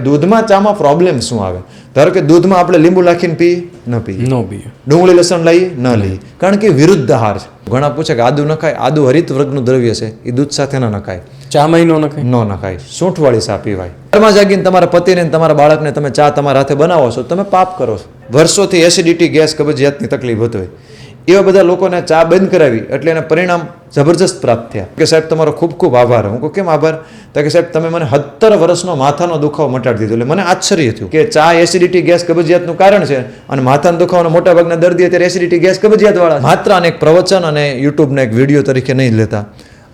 દૂધમાં ચામાં પ્રોબ્લેમ શું આવે? ધારો કે દૂધમાં આપણે લીંબુ નાખીને પી ન પી ન પીએ. ડુંગળી લસણ લઈ ન લઈ કારણ કે વિરુદ્ધ આહાર છે. ઘણા પૂછે કે આદુ નખાય? આદુ હરિત વર્ગનું દ્રવ્ય છે. એ દૂધ સાથે ન નખાય. ચા મહિનો નખાય? ન નખાય. સૂંઠવાળી સા પીવાય. ઘરમાં જાગીને તમારા પતિને તમારા બાળકને તમે ચા તમારા હાથે બનાવો છો તમે પાપ કરો છો. વર્ષોથી એસિડિટી ગેસ કબજિયાતની તકલીફ હોતી હોય. એવા બધા લોકોને ચા બંધ કરાવી એટલે એને પરિણામ જબરજસ્ત પ્રાપ્ત થયા. કે સાહેબ, તમારો ખૂબ ખૂબ આભાર. હું કેમ આભાર? તો કે, સાહેબ, તમે મને સત્તર વર્ષનો માથાનો દુખાવો મટાડી દીધો. એટલે મને આશ્ચર્ય થયું કે ચા એસિડિટી ગેસ કબજિયાતનું કારણ છે અને માથાનો દુખાવાનો મોટા ભાગના દર્દી અત્યારે એસિડિટી ગેસ કબજિયાત વાળા માત્ર અને એક પ્રવચન અને યુટ્યુબને એક વીડિયો તરીકે નહીં લેતા.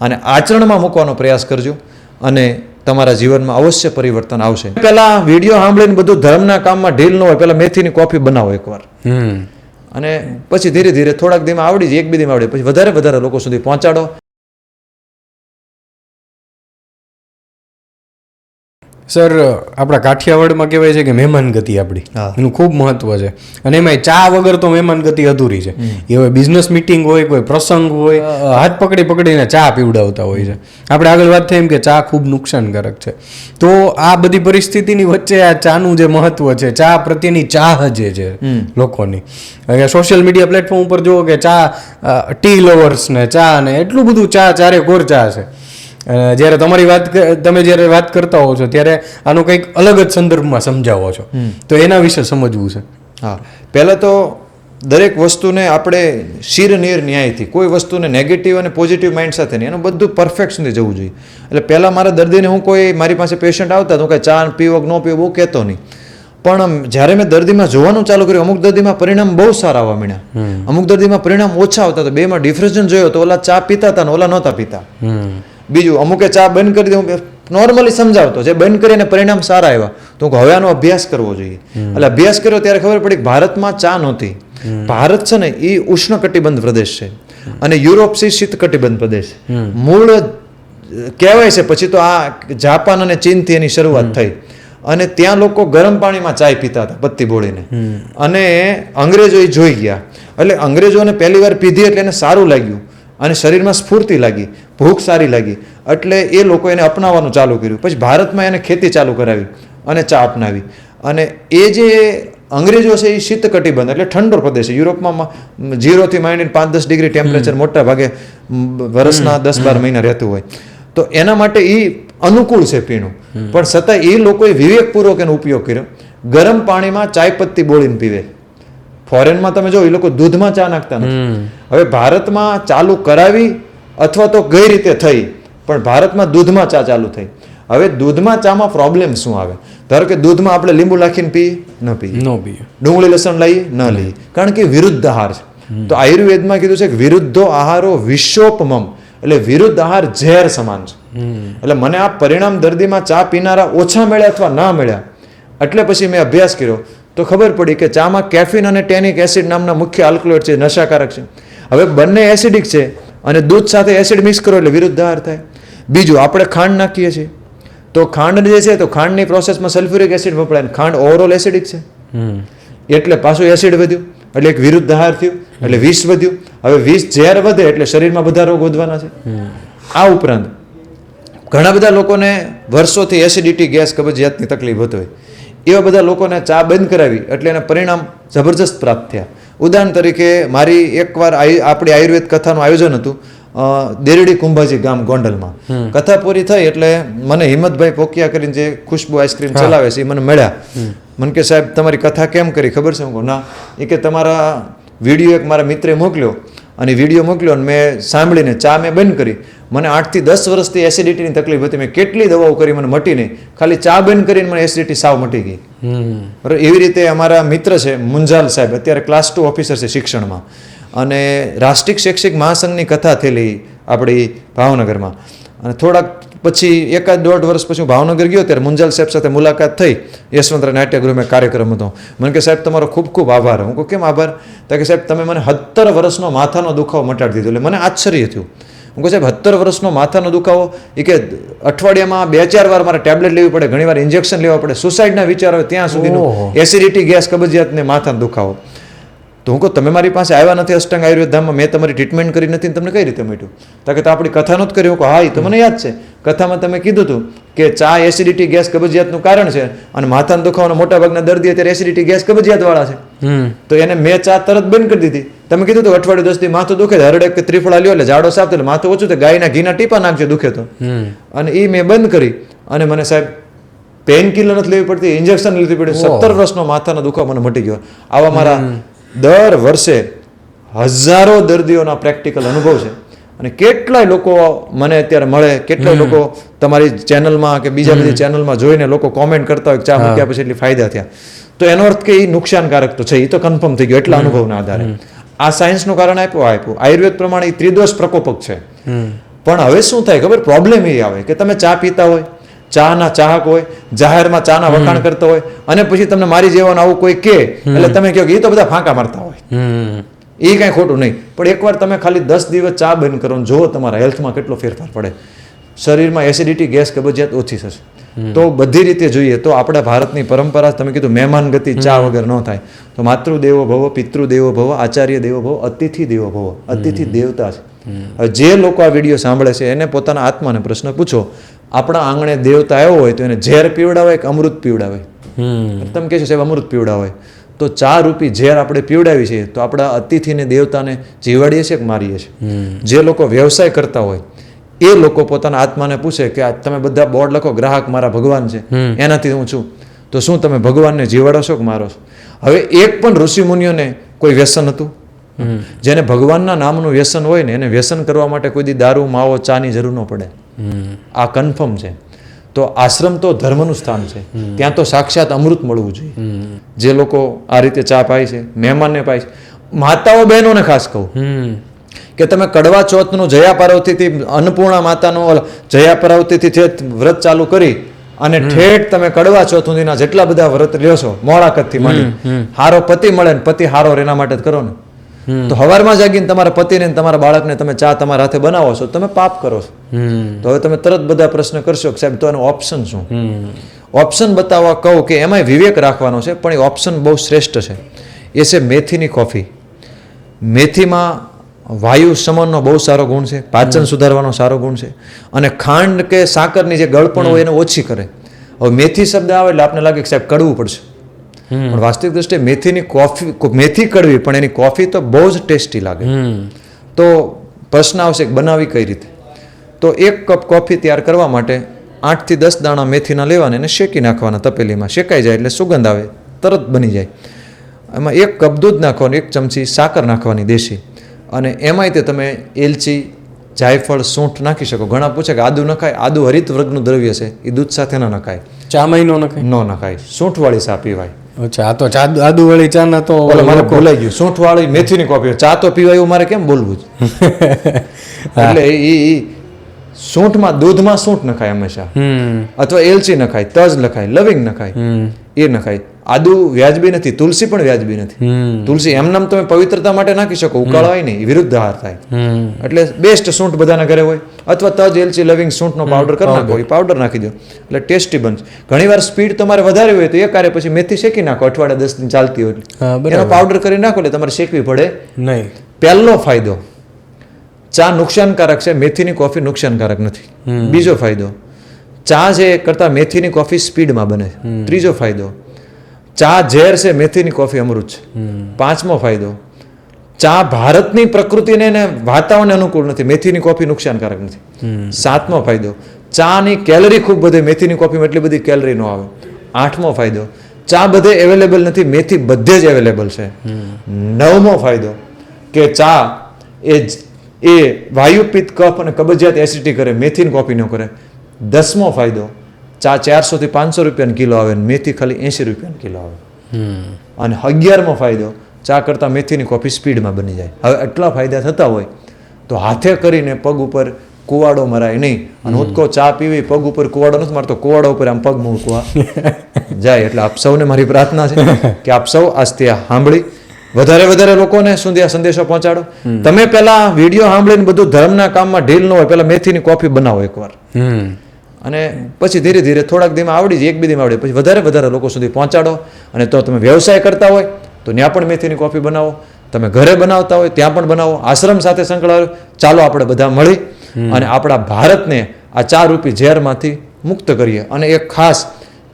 અને આચરણમાં મૂકવાનો પ્રયાસ કરજો અને તમારા જીવનમાં અવશ્ય પરિવર્તન આવશે. પહેલા વીડિયો સાંભળીને બધું ધર્મના કામમાં ઢીલ ન હોય. પહેલા મેથીની કોફી બનાવો એકવાર. અને પછી ધીરે ધીરે થોડાક દીમાં આવડી જાય, એક બે દીમાં આવડી પછી વધારે વધારે લોકો સુધી પહોંચાડો. સર આપણા કાઠિયાવાડમાં કહેવાય છે કે મહેમાન ગતિ આપણી. એનું ખૂબ મહત્વ છે. અને એમાં ચા વગર તો મહેમાન ગતિ અધૂરી છે. એ હવે બિઝનેસ મિટિંગ હોય કોઈ પ્રસંગ હોય હાથ પકડી પકડીને ચા પીવડાવતા હોય છે. આપણે આગળ વાત થઈ એમ કે ચા ખૂબ નુકસાનકારક છે. તો આ બધી પરિસ્થિતિની વચ્ચે આ ચાનું જે મહત્વ છે ચા પ્રત્યેની ચાહ જે છે લોકોની. સોશિયલ મીડિયા પ્લેટફોર્મ ઉપર જુઓ કે ચા ટી લવર્સને ચા ને એટલું બધું ચા ચારે કોર ચા છે. જ્યારે તમારી વાત તમે જ્યારે વાત કરતા હો છો ત્યારે આનો કંઈક અલગ જ સંદર્ભમાં સમજાવો છો. તો એના વિશે સમજવું છે. હા. પહેલાં તો દરેક વસ્તુને આપણે શિર નીર ન્યાયથી કોઈ વસ્તુને નેગેટિવ અને પોઝિટિવ માઇન્ડ સાથે નહીં એનું બધું પરફેક્ટ સુધી જવું જોઈએ. એટલે પહેલાં મારા દર્દીને હું કોઈ મારી પાસે પેશન્ટ આવતા તો કાંઈ ચા પીવો ન પીવો બહુ કહેતો નહીં. પણ જ્યારે મેં દર્દીમાં જોવાનું ચાલુ કર્યું અમુક દર્દીમાં પરિણામ બહુ સારા આવવા માંડ્યા. અમુક દર્દીમાં પરિણામ ઓછા આવતા હતા બેમાં ડિફરન્સ જોયો તો ઓલા ચા પીતા હતા ને ઓલા નહોતા પીતા. બીજું અમુકે ચા બંધ કરી દે હું નોર્મલી સમજાવતો જે બંધ કરીને પરિણામ સારા આવ્યા. તો હવે આનો અભ્યાસ કરવો જોઈએ. એટલે અભ્યાસ કર્યો ત્યારે ખબર પડી કે ભારતમાં ચા નહોતી. ભારત છે ને એ ઉષ્ણ કટિબંધ પ્રદેશ છે. અને યુરોપ છે શીત કટિબંધ પ્રદેશ. મૂળ કહેવાય છે પછી તો આ જાપાન અને ચીનથી એની શરૂઆત થઈ. અને ત્યાં લોકો ગરમ પાણીમાં ચાય પીતા હતા પત્તી બોળીને. અને અંગ્રેજો એ જોઈ ગયા. એટલે અંગ્રેજોને પહેલી વાર પીધી એટલે એને સારું લાગ્યું. અને શરીરમાં સ્ફૂર્તિ લાગી ભૂખ સારી લાગી. એટલે એ લોકો એને અપનાવવાનું ચાલુ કર્યું. પછી ભારતમાં એને ખેતી ચાલુ કરાવી અને ચા અપનાવી. અને એ જે અંગ્રેજો છે એ શીત કટિબંધ એટલે ઠંડો પ્રદેશ છે. યુરોપમાં જીરોથી માંડીને પાંચ દસ ડિગ્રી ટેમ્પરેચર મોટા ભાગે વર્ષના દસ બાર મહિના રહેતું હોય. તો એના માટે એ અનુકૂળ છે પીણું. પણ છતાં એ લોકોએ વિવેકપૂર્વક એનો ઉપયોગ કર્યો. ગરમ પાણીમાં ચાય પત્તી બોળીને પીવે. ફોરેનમાં તમે જો એ લોકો દૂધમાં ચા નાખતા નથી. હવે ભારતમાં ચાલુ કરાવી અથવા તો કઈ રીતે થઈ? પણ ભારતમાં દૂધમાં ચા ચાલુ થઈ. હવે દૂધમાં ચામાં પ્રોબ્લેમ શું આવે? ધારો કે દૂધમાં આપણે લીંબુ નાખીને પી ન પી. ન પીએ. ડુંગળી લસણ લઈ ન લઈએ કારણ કે વિરુદ્ધ આહાર છે. તો આયુર્વેદમાં કીધું છે કે વિરુદ્ધો આહારો વિશ્વોપમમ. એટલે વિરુદ્ધ આહાર ઝેર સમાન છે. એટલે મને આ પરિણામ દર્દીમાં ચા પીનારા ઓછા મળ્યા અથવા ના મળ્યા? એટલે પછી મેં અભ્યાસ કર્યો. તો ખબર પડી કે ચામાં કેફિન અને ટેનિક એસિડ નામના મુખ્ય આલ્કલોઇડ છે નશાકારક છે. હવે બંને એસિડિક છે અને દૂધ સાથે એસિડ મિક્સ કરો એટલે વિરુદ્ધ આહાર થાય. બીજું આપણે ખાંડ નાખીએ છીએ. તો ખાંડ જે છે તો ખાંડની પ્રોસેસમાં સલ્ફ્યુરિક એસિડ વપરાય ખાંડ ઓવરઓલ એસિડિક છે. એટલે પાછું એસિડ વધ્યું એટલે એક વિરુદ્ધ આહાર થયું એટલે વિષ વધ્યું. હવે વિષ ઝેર વધે એટલે શરીરમાં બધા રોગ વધવાના છે. આ ઉપરાંત ઘણા બધા લોકોને વર્ષોથી એસિડિટી ગેસ કબજિયાતની તકલીફ હતી હોય. એવા બધા લોકોને ચા બંધ કરાવી એટલે એને પરિણામ જબરજસ્ત પ્રાપ્ત થયા. ઉદાહરણ તરીકે મારી એકવાર આપણી આયુર્વેદ કથાનું આયોજન હતું દેરડી કુંભાજી ગામ ગોંડલમાં. કથા પૂરી થઈ એટલે મને હિંમતભાઈ પોકિયા કરીને જે ખુશ્બુ આઈસ્ક્રીમ ચલાવે છે એ મને મળ્યા. મને કે સાહેબ તમારી કથા કેમ કરી ખબર છે? હું ના. એ કે તમારા વીડિયો એક મારા મિત્રે મોકલ્યો. અને વીડિયો મોકલ્યો અને મેં સાંભળીને ચા મેં બંધ કરી. મને આઠથી દસ વર્ષથી એસિડિટીની તકલીફ હતી. મેં કેટલી દવાઓ કરી મને મટી નહીં. ખાલી ચા બંધ કરીને મને એસિડિટી સાવ મટી ગઈ. બરાબર એવી રીતે અમારા મિત્ર છે મુંજાલ સાહેબ અત્યારે ક્લાસ ટુ ઓફિસર છે શિક્ષણમાં. અને રાષ્ટ્રીય શૈક્ષિક મહાસંઘની કથા થયેલી આપણી ભાવનગરમાં. અને થોડાક પછી એકાદ દોઢ વર્ષ પછી હું ભાવનગર ગયો ત્યારે મુંજાલ સાહેબ સાથે મુલાકાત થઈ. યશવંતરા નાટ્યગૃહમાં કાર્યક્રમ હતો. મને કે સાહેબ તમારો ખૂબ ખૂબ આભાર. હું કહું કેમ આભાર? તો કે સાહેબ તમે મને સત્તર વર્ષનો માથાનો દુખાવો મટાડી દીધો. એટલે મને આશ્ચર્ય થયું. હું કહું સાહેબ સત્તર વર્ષનો માથાનો દુખાવો એ કે અઠવાડિયામાં બે ચાર વાર મારે ટેબ્લેટ લેવી પડે ઘણી વાર ઇન્જેક્શન લેવા પડે સુસાઇડના વિચારો હોય ત્યાં સુધીનું એસિડિટી ગેસ કબજિયાત ને માથાનો દુખાવો. તો હું કહું તમે મારી પાસે આવ્યા નથી અષ્ટાંગ આયુર્વેદ ધામમાં મેં તમારી ટ્રીટમેન્ટ કરી નથી તમને કઈ રીતે મટ્યું તો કે તો આપણી કથા નહોતી કર્યું હું કહું હા એ તો મને યાદ છે. કથામાં તમે કીધું હતું કે ચા એસિડિટી ગેસ કબજિયાતનું કારણ છે અને માથાનો દુખાવાના મોટા ભાગના દર્દી અત્યારે એસિડિટી ગેસ કબજિયાત વાળા છે તો એને મેં ચા તરત બંધ કરી દીધી. તમે કીધું હતું અઠવાડિયું દસ દી માથું દુખે હરડે કે ત્રિફળા લ્યો એટલે જાડો સાફ એટલે માથું ઓછું તો ગાયના ઘીના ટીપા નાખજો દુખે તો. અને એ મેં બંધ કરી અને મને સાહેબ પેઇન કિલર નથી લેવી પડતી ઇન્જેક્શન લીધી પડી સત્તર વર્ષનો માથાનો દુખાવો મને મટી ગયો. આવા મારા દર વર્ષે હજારો દર્દીઓના પ્રેક્ટિકલ અનુભવ છે. અને કેટલાય લોકો મને અત્યારે મળે કેટલાય લોકો તમારી ચેનલમાં કે બીજા બધી ચેનલમાં જોઈને લોકો કોમેન્ટ કરતા હોય ચા મૂક્યા પછી એટલી ફાયદા થયા. તો એનો અર્થ કે એ નુકસાનકારક તો છે એ તો કન્ફર્મ થઈ ગયો એટલા અનુભવના આધારે. આ સાયન્સનું કારણ આપ્યું આપ્યું. આયુર્વેદ પ્રમાણે એ ત્રિદોષ પ્રકોપક છે. પણ હવે શું થાય ખબર? પ્રોબ્લેમ એ આવે કે તમે ચા પીતા હોય ચાના ચાહક હોય જાહેરમાં ચાના વખાણ કરતો હોય અને પછી તમને મારી જેવાનું આવું કોઈ કે એટલે તમે કહો કે એ તો બધા ફાંકા મારતા હોય. એ કાંઈ ખોટું નહીં. પણ એકવાર તમે ખાલી દસ દિવસ ચા બંધ કરો જુઓ તમારા હેલ્થમાં કેટલો ફેરફાર પડે. શરીરમાં એસિડિટી ગેસ કબજિયાત ઓછી થશે. તો બધી રીતે જોઈએ તો આપણા ભારતની પરંપરા તમે કીધું મહેમાન ગતિ ચા વગર ન થાય. તો માતૃદેવો ભવ પિતૃદેવો ભવ આચાર્ય દેવો ભવ અતિથિ દેવો ભવ અતિથિ દેવતા છે. જે લોકો આ વીડિયો સાંભળે છે એને પોતાના આત્માને પ્રશ્ન પૂછો આપણા આંગણે દેવતા આવ્યો હોય તો એને ઝેર પીવડાવે કે અમૃત પીવડાવે? હમ. તમે કહેશો સાહેબ અમૃત પીવડાવે. તો ચા રૂપી ઝેર આપણે પીવડાવી છીએ તો આપણા અતિથિને દેવતાને જીવાડીએ છીએ કે મારીએ છીએ જે લોકો વ્યવસાય કરતા હોય એ લોકો પોતાના આત્માને પૂછે કે આ તમે બધા બોર્ડ લખો ગ્રાહક મારા ભગવાન છે એનાથી હું છું. તો શું તમે ભગવાનને જીવાડો છો કે મારો છો? હવે એક પણ ઋષિ મુનિઓને કોઈ વ્યસન હતું? જેને ભગવાનના નામનું વ્યસન હોય ને એને વ્યસન કરવા માટે કોઈ દી દારૂ માવો ચાની જરૂર ન પડે. આ કન્ફર્મ છે. તો આશ્રમ તો ધર્મનું સ્થાન છે. ત્યાં તો સાક્ષાત અમૃત મળવું જોઈએ. જે લોકો આ રીતે ચા પાય છે મહેમાનને પાય છે. માતાઓ બહેનોને ખાસ કહું. કે તમે કડવા ચોથનું જયા પાર્વતીથી અન્નપૂર્ણા માતાનો જયા પાર્વતીથી જે વ્રત ચાલુ કરી અને ઠેઠ તમે કડવા ચોથ જેટલા બધા વ્રત લ્યો છો મોળાકતથી માંડી. હારો પતિ મળે ને પતિ હારો એના માટે જ કરો ને. તો હવારમાં જાગીને તમારા પતિને તમારા બાળકને તમે ચા તમારા હાથે બનાવો છો તમે પાપ કરો છો. તો હવે તમે તરત બધા પ્રશ્ન કરશો કે સાહેબ તો એનો ઓપ્શન શું? ઓપ્શન બતાવવા કહું કે એમાંય વિવેક રાખવાનો છે પણ એ ઓપ્શન બહુ શ્રેષ્ઠ છે. એ છે મેથીની કોફી મેથીમાં વાયુ શમનનો બહુ સારો ગુણ છે પાચન સુધારવાનો સારો ગુણ છે અને ખાંડ કે સાકરની જે ગળપણ હોય એને ઓછી કરે. હવે મેથી શબ્દ આવે એટલે આપને લાગે કે સાહેબ કડવું પડશે. પણ વાસ્તવિક દ્રષ્ટિએ મેથીની કોફી મેથી કડવી પણ એની કોફી તો બહુ જ ટેસ્ટી લાગે. હમ. તો પ્રશ્ન આવશે કે બનાવી કઈ રીતે? તો એક કપ કોફી તૈયાર કરવા માટે આઠથી દસ દાણા મેથીના લેવાના એને શેકી નાખવાના તપેલીમાં. શેકાઈ જાય એટલે સુગંધ આવે તરત બની જાય. એમાં એક કપ દૂધ નાખવાનું એક ચમચી સાકર નાખવાની દેશી. અને એમાંય તે તમે એલચી જાયફળ સૂંઠ નાખી શકો. ઘણા પૂછે કે આદુ નખાય? આદુ હરિત વર્ગનું દ્રવ્ય છે એ દૂધ સાથે ન નખાય. ચા નો નખાય? ન નખાય. સૂંઠવાળી સા પીવાય. અચ્છા આ તો ચા આદુ વાળી ચા ના તો મને ભૂલાઈ ગયું સૂંઠવાળી મેથીની કોફી ચા તો પીવાય એવું મારે કેમ બોલવું એટલે એ સૂંઠમાં દૂધમાં સૂંઠ નખાય હંમેશા. અથવા એલચી નખાય તજ નખાય લવિંગ નખાય એ નખાય. આદુ વ્યાજબી નથી તુલસી પણ વ્યાજબી નથી. તુલસી એમનામ તમે પવિત્રતા માટે નાખી શકો ઉકાળવાય નહીં વિરુદ્ધ આહાર થાય. એટલે બેસ્ટ સૂંઠ બધાના ઘરે હોય અથવા તજ એલચી લવિંગ સૂંઠનો પાવડર કરી નાખો એ પાવડર નાખી દો. એટલે ટેસ્ટી બનશે. ઘણીવાર સ્પીડ તમારે વધારે હોય તો એ કાર્ય પછી મેથી શેકી નાખો અઠવાડિયા દસ દિન ચાલતી હોય એનો પાવડર કરી નાખો એટલે તમારે શેકવી પડે. નહીં. પહેલો ફાયદો. ચા નુકસાનકારક છે મેથીની કોફી નુકસાનકારક નથી. બીજો ફાયદો. ચા જે કરતા મેથીની કોફી સ્પીડમાં બને ત્રીજો ફાયદો. ચા ઝેર છે, મેથીની કોફી અમૃત છે. પાંચમો ફાયદો, ચા ભારતની પ્રકૃતિને ને વાતાવરણને અનુકૂળ નથી, મેથીની કોફી નુકસાનકારક નથી. સાતમો ફાયદો, ચાની કેલરી ખૂબ બધે મેથીની કોફીમાં એટલી બધી કેલરી ન આવે. આઠમો ફાયદો, ચા બધે અવેલેબલ નથી, મેથી બધે જ અવેલેબલ છે. નવમો ફાયદો, કે ચા એ એ વાયુપિત કફ અને કબજિયાત એસિડિટી કરે, મેથીની કોફી ન કરે. દસમો ફાયદો ચા ચારસો થી પાંચસો રૂપિયાનો કિલો આવે ને મેથી ખાલી એંસી રૂપિયાનો કિલો આવે. અને અગિયારમો ફાયદો ચા કરતાં મેથીની કોફી સ્પીડમાં બની જાય. હવે એટલા ફાયદા થતા હોય તો હાથે કરીને પગ ઉપર કુવાડો મરાય નહીં. અને હું કહું ચા પીવી પગ ઉપર કુવાડો નથી મારતો કુવાડો ઉપર આમ પગ મૂકવા. જાય એટલે આપ સૌને મારી પ્રાર્થના છે કે આપ સૌ આજથી આ સાંભળી. વધારે વધારે લોકોને સુધી આ સંદેશો પહોંચાડો. તમે પેલા વીડિયો સાંભળીને બધું ધર્મના કામમાં ઢીલ ન હોય પેલા મેથીની કોફી બનાવો એકવાર. અને પછી ધીરે ધીરે થોડાક દીમાં આવડી જાય એક બે દીમાં આવડે પછી વધારે વધારે લોકો સુધી પહોંચાડો અને તો તમે વ્યવસાય કરતા હોય તો ત્યાં પણ મેથીની કોફી બનાવો તમે ઘરે બનાવતા હોય ત્યાં પણ બનાવો આશ્રમ સાથે સંકળાયો ચાલો આપણે બધા મળી અને આપણા ભારતને આ ચાર રૂપી ઝેરમાંથી મુક્ત કરીએ. અને એક ખાસ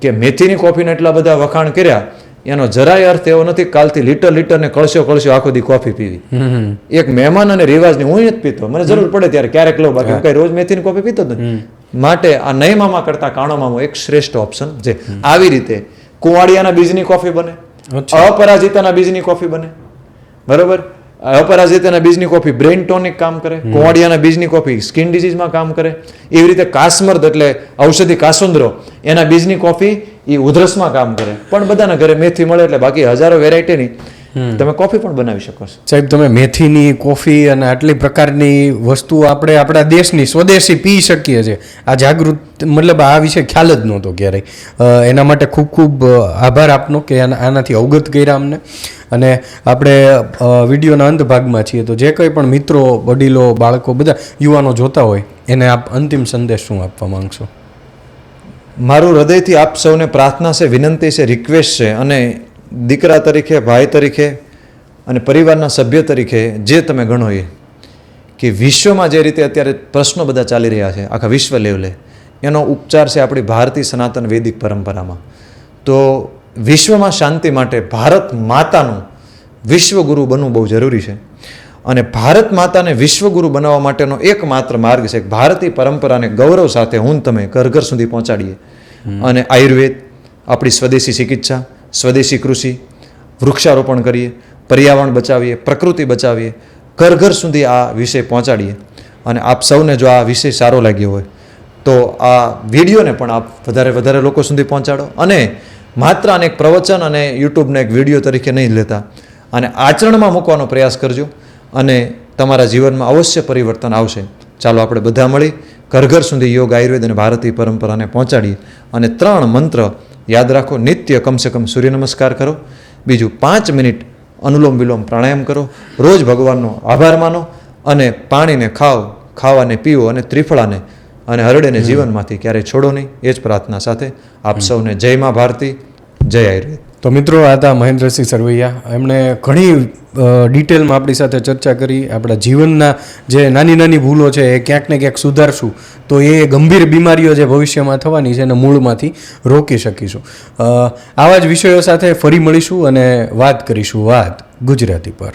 કે મેથીની કોફીને એટલા બધા વખાણ કર્યા એનો જરાય અર્થ એવો નથી કાલથી લીટર લીટર ને કળશો કળશો આખો દી કોફી પીવી. એક મહેમાન અને રિવાજની હું જ પીતો. મને જરૂર પડે ત્યારે ક્યારેક લો બાકી કઈ રોજ મેથીની કોફી પીતો જ નથી. માટે આ નહીં મામા કરતા કાણો મામો એક શ્રેષ્ઠ ઓપ્શન છે આવી રીતે કુવાડિયાના બીજની કોફી બને અપરાજિતાના બીજની કોફી બને. બરોબર? અપરાજિતાના બીજની કોફી બ્રેઇન ટોનિક કામ કરે કુંવાડિયાના બીજની કોફી સ્કિન ડિઝીઝમાં કામ કરે. એવી રીતે કાસ્મર્દ એટલે ઔષધિ કાસુંદરો એના બીજની કોફી એ ઉધરસમાં કામ કરે. પણ બધાના ઘરે મેથી મળે એટલે બાકી હજારો વેરાયટીની તમે કોફી પણ બનાવી શકો છો. સાહેબ તમે મેથીની કોફી અને આટલી પ્રકારની વસ્તુઓ આપણે આપણા દેશની સ્વદેશી પી શકીએ છીએ. આ જાગૃત મતલબ આ વિશે ખ્યાલ જ નહોતો ક્યારેય. એના માટે ખૂબ ખૂબ આભાર આપનો કે આનાથી અવગત કર્યા અમને. અને આપણે વિડીયોના અંત ભાગમાં છીએ તો જે કંઈ પણ મિત્રો વડીલો બાળકો બધા યુવાનો જોતા હોય એને આપ અંતિમ સંદેશ શું આપવા માંગશો? મારું હૃદયથી આપ સૌને પ્રાર્થના છે વિનંતી છે રિક્વેસ્ટ છે અને દીકરા તરીકે ભાઈ તરીકે અને પરિવારના સભ્ય તરીકે જે તમે ગણો એ કે વિશ્વમાં જે રીતે અત્યારે પ્રશ્નો બધા ચાલી રહ્યા છે આખા વિશ્વ લેવલે એનો ઉપચાર છે આપણી ભારતીય સનાતન વૈદિક પરંપરામાં. તો વિશ્વમાં શાંતિ માટે ભારત માતાનું વિશ્વગુરુ બનવું બહુ જરૂરી છે. અને ભારત માતાને વિશ્વગુરુ બનાવવા માટેનો એકમાત્ર માર્ગ છે ભારતીય પરંપરાને ગૌરવ સાથે હું તમે ઘર ઘર સુધી પહોંચાડીએ. અને આયુર્વેદ આપણી સ્વદેશી ચિકિત્સા સ્વદેશી કૃષિ, વૃક્ષારોપણ કરીએ, પર્યાવરણ બચાવીએ, પ્રકૃતિ બચાવીએ, ઘર ઘર સુધી આ વિષય પહોંચાડીએ. અને આપ સૌને જો આ વિષય સારો લાગ્યો હોય, તો આ વિડીયોને પણ આપ વધારે વધારે લોકો સુધી પહોંચાડો. અને માત્ર આને એક પ્રવચન અને યુટ્યુબને એક વીડિયો તરીકે નહીં લેતા અને આચરણમાં મૂકવાનો પ્રયાસ કરજો. અને તમારા જીવનમાં અવશ્ય પરિવર્તન આવશે. ચાલો આપણે બધા મળી ઘર ઘર સુધી યોગ આયુર્વેદ અને ભારતીય પરંપરાને પહોંચાડીએ. અને ત્રણ મંત્ર યાદ રાખો નિત્ય કમસે કમ સૂર્ય નમસ્કાર કરો બીજું પાંચ મિનિટ અનુલોમ વિલોમ પ્રાણાયામ કરો રોજ ભગવાનનો આભાર માનો અને પાણીને ખાઓ ખાવાને પીવો અને ત્રિફળાને અને હરડેને જીવનમાંથી ક્યારેય છોડો નહીં. એ જ પ્રાર્થના સાથે આપ સૌને જય મા ભારતી જય આયુર્વેદ. તો મિત્રો, આ હતા મહેન્દ્રસિંહ સરવૈયા. એમણે ઘણી ડિટેલમાં આપણી સાથે ચર્ચા કરી. આપણા જીવનના જે નાની નાની ભૂલો છે, એ ક્યાંક ને ક્યાંક સુધારશું. તો એ ગંભીર બીમારીઓ જે ભવિષ્યમાં થવાની છે, એને મૂળમાંથી રોકી શકીશું. આવા જ વિષયો સાથે ફરી મળીશું અને વાત કરીશું વાત ગુજરાતી પર.